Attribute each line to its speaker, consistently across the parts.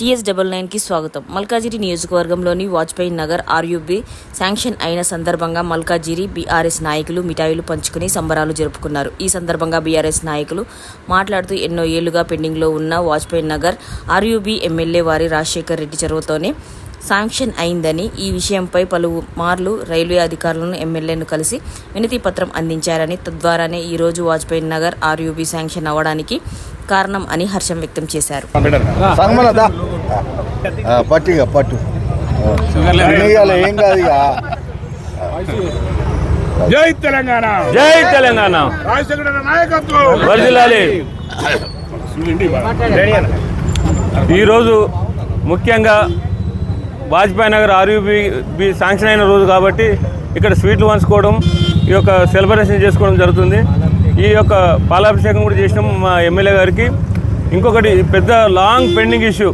Speaker 1: TS double నైన్కి స్వాగతం. మల్కాజిరి నియోజకవర్గంలోని వాజ్పేయి నగర్ ఆర్యూబీ శాంక్షన్ అయిన సందర్భంగా మల్కాజిరి బీఆర్ఎస్ నాయకులు మిఠాయిలు పంచుకుని సంబరాలు జరుపుకున్నారు. ఈ సందర్భంగా బీఆర్ఎస్ నాయకులు మాట్లాడుతూ ఎన్నో ఏళ్ళుగా పెండింగ్లో ఉన్న వాజ్పేయి నగర్ ఆర్యూబీ ఎమ్మెల్యే వారి రాజశేఖర్ రెడ్డి చొరవతోనే శాంక్షన్ అయిందని ఈ విషయంపై పలు మార్లు రైల్వే అధికారులను ఎమ్మెల్యేను కలిసి వినతి పత్రం అందించారని తద్వారానే ఈ రోజు వాజ్పేయి నగర్ ఆర్యూబీ శాంక్షన్ అవ్వడానికి కారణం అని హర్షం వ్యక్తం చేశారు.
Speaker 2: పట్టు ఇక పట్టు. ఏం కాదు ఇక.
Speaker 3: జై తెలంగాణ.
Speaker 4: జై తెలంగాణ.
Speaker 3: రాజశేఖర నాయకత్వం.
Speaker 4: వర్ధిల్లాలి ఈరోజు ముఖ్యంగా వాజ్పేయి నగర్ ఆర్యూబీ బి శాంక్షన్ అయిన రోజు కాబట్టి ఇక్కడ స్వీట్లు పంచుకోవడం ఈ యొక్క సెలబ్రేషన్ చేసుకోవడం జరుగుతుంది. ఈ యొక్క పాలాభిషేకం కూడా చేసినాం మా ఎమ్మెల్యే గారికి. ఇంకొకటి పెద్ద లాంగ్ పెండింగ్ ఇష్యూ.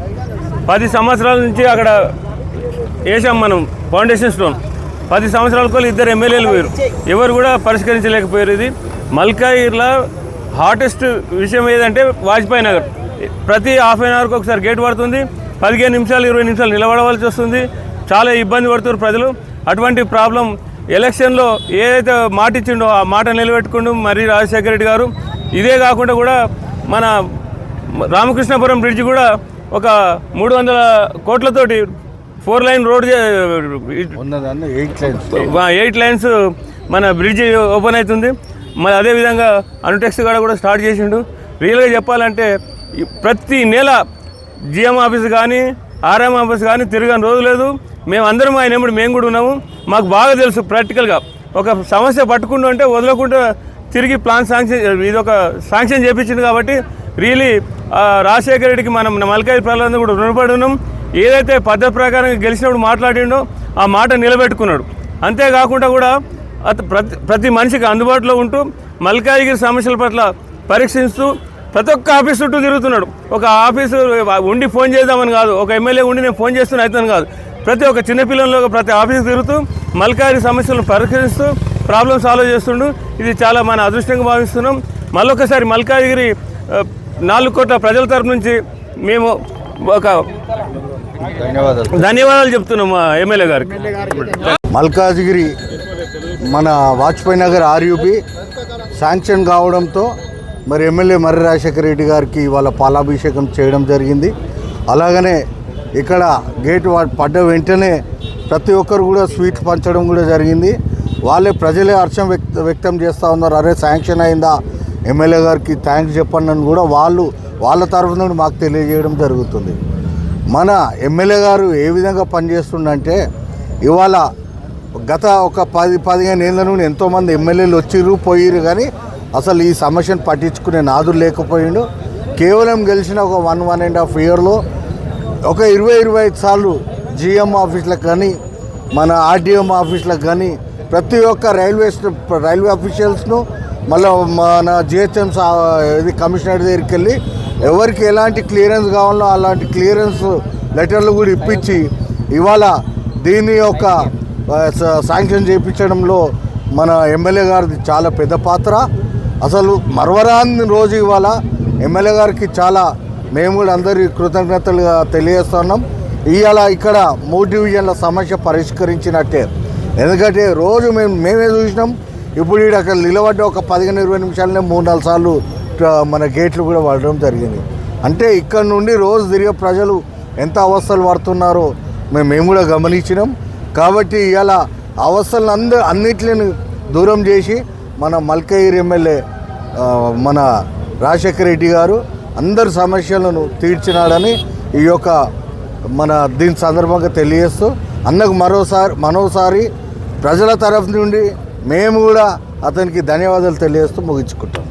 Speaker 4: పది సంవత్సరాల నుంచి అక్కడ వేసాం మనం ఫౌండేషన్ స్టోన్. పది సంవత్సరాల కూడా ఇద్దరు ఎమ్మెల్యేలు పోయారు ఎవరు కూడా పరిష్కరించలేకపోయారు ఇది. మల్కాయిర్లా హాటెస్ట్ విషయం ఏదంటే వాజ్పేయి నగర్ ప్రతి హాఫ్ అన్ అవర్కి ఒకసారి గేట్ పడుతుంది. పదిహేను నిమిషాలు ఇరవై నిమిషాలు నిలబడవలసి వస్తుంది. చాలా ఇబ్బంది పడుతున్నారు ప్రజలు. అటువంటి ప్రాబ్లం ఎలక్షన్లో ఏదైతే మాట ఇచ్చిండో ఆ మాట నిలబెట్టుకుంటూ మరి రాజశేఖర రెడ్డి గారు ఇదే కాకుండా కూడా మన రామకృష్ణపురం బ్రిడ్జ్ కూడా ఒక మూడు వందల కోట్లతోటి four lane road
Speaker 2: eight lanes.
Speaker 4: Eight lanes మన బ్రిడ్జ్ ఓపెన్ అవుతుంది. మరి అదేవిధంగా అనుటెక్స్ కూడా కూడా స్టార్ట్ చేసిండు. రియల్గా చెప్పాలంటే ప్రతి నెల జిఎం ఆఫీస్ కానీ ఆర్ఎం ఆఫీస్ కానీ తిరగని రోజు లేదు. మేము అందరం ఆయన ఎప్పుడు మేము కూడా ఉన్నాము. మాకు బాగా తెలుసు ప్రాక్టికల్గా ఒక సమస్య పట్టుకుంటూ అంటే వదలకుండా తిరిగి ప్లాన్ శాంక్షన్ ఇది ఒక శాంక్షన్ చేయించింది కాబట్టి రియలీ రాజశేఖర రెడ్డికి మనం మల్కాయి ప్రజలందరూ కూడా రుణపడి ఉన్నాం. ఏదైతే పద్ధతి ప్రకారం గెలిచినప్పుడు మాట్లాడిండో ఆ మాట నిలబెట్టుకున్నాడు. అంతేకాకుండా కూడా ప్రతి ప్రతి మనిషికి అందుబాటులో ఉంటూ మల్కాజిగిరి సమస్యల పట్ల పరీక్షిస్తూ ప్రతి ఒక్క ఆఫీస్ చుట్టూ తిరుగుతున్నాడు. ఒక ఆఫీసు ఉండి ఫోన్ చేద్దామని కాదు ఒక ఎమ్మెల్యే ఉండి నేను ఫోన్ చేస్తున్నా అవుతాను కాదు. ప్రతి ఒక్క చిన్నపిల్లల్లో ప్రతి ఆఫీస్ తిరుగుతూ మల్కాజిగిరి సమస్యలను పరిష్కరిస్తూ ప్రాబ్లమ్ సాల్వ్ చేస్తుండు. ఇది చాలా మన అదృష్టంగా భావిస్తున్నాం. మళ్ళొకసారి మల్కాజిగిరి నాలుగు కోట్ల ప్రజల తరపు నుంచి మేము ఒక
Speaker 2: ధన్యవాదాలు.
Speaker 4: ధన్యవాదాలు చెప్తున్నాం మా ఎమ్మెల్యే గారికి.
Speaker 2: మల్కాజ్గిరి మన వాజ్పేయి నగర్ ఆర్యూపీ శాంక్షన్ కావడంతో మరి ఎమ్మెల్యే మర్రి రాజశేఖర రెడ్డి గారికి ఇవాళ పాలాభిషేకం చేయడం జరిగింది. అలాగనే ఇక్కడ గేట్ పడ్డ వెంటనే ప్రతి ఒక్కరు కూడా స్వీట్ పంచడం కూడా జరిగింది. వాళ్ళే ప్రజలే హర్షం వ్యక్త వ్యక్తం చేస్తూ ఉన్నారు. అరే శాంక్షన్ అయిందా? ఎమ్మెల్యే గారికి థ్యాంక్స్ చెప్పండి అని కూడా వాళ్ళు వాళ్ళ తరఫు నుండి మాకు తెలియజేయడం జరుగుతుంది. మన ఎమ్మెల్యే గారు ఏ విధంగా పనిచేస్తుండంటే ఇవాళ గత ఒక పది పదిహేను ఏళ్ళ నుండి ఎంతోమంది ఎమ్మెల్యేలు వచ్చిర్రు పోయిర్రు కానీ అసలు ఈ సమస్యను పట్టించుకునే నాదులు లేకపోయిండు. కేవలం గెలిచిన ఒక వన్ వన్ అండ్ హాఫ్ ఇయర్లో ఒక ఇరవై ఇరవై ఐదు సార్లు జిఎం ఆఫీసులకు కానీ మన ఆర్డీఎం ఆఫీసులకు కానీ ప్రతి ఒక్క రైల్వే రైల్వే అఫీషియల్స్ను మళ్ళీ మన జిహెచ్ఎం ఇది కమిషనర్ దగ్గరికి వెళ్ళి ఎవరికి ఎలాంటి క్లియరెన్స్ కావాలో అలాంటి క్లియరెన్స్ లెటర్లు కూడా ఇప్పించి ఇవాళ దీని యొక్క శాంక్షన్ చేయించడంలో మన ఎమ్మెల్యే గారిది చాలా పెద్ద పాత్ర. అసలు మరవరాని రోజు ఇవాళ ఎమ్మెల్యే గారికి చాలా మేము కూడా అందరి కృతజ్ఞతలుగా తెలియజేస్తున్నాం. ఇవాళ ఇక్కడ మూడు డివిజన్ల సమస్య పరిష్కరించినట్టే. ఎందుకంటే రోజు మేము మేమే చూసినాం. ఇప్పుడు ఇక్కడ అక్కడ నిలబడ్డ ఒక పదిహేను ఇరవై నిమిషాలనే మూడు నాలుగు సార్లు మన గేట్లు కూడా పడడం జరిగింది. అంటే ఇక్కడ నుండి రోజు తిరిగే ప్రజలు ఎంత అవస్థలు పడుతున్నారో మేము మేము కూడా గమనించినాం. కాబట్టి ఇలా అవస్థలను అంద అన్నిటిని దూరం చేసి మన మల్కగిరి ఎమ్మెల్యే మన రాజశేఖర రెడ్డి గారు అందరి సమస్యలను తీర్చినాడని ఈ యొక్క మన దీని సందర్భంగా తెలియజేస్తూ అన్నకు మరోసారి మరోసారి ప్రజల తరఫు నుండి మేము కూడా అతనికి ధన్యవాదాలు తెలియజేస్తూ ముగించుకుంటాం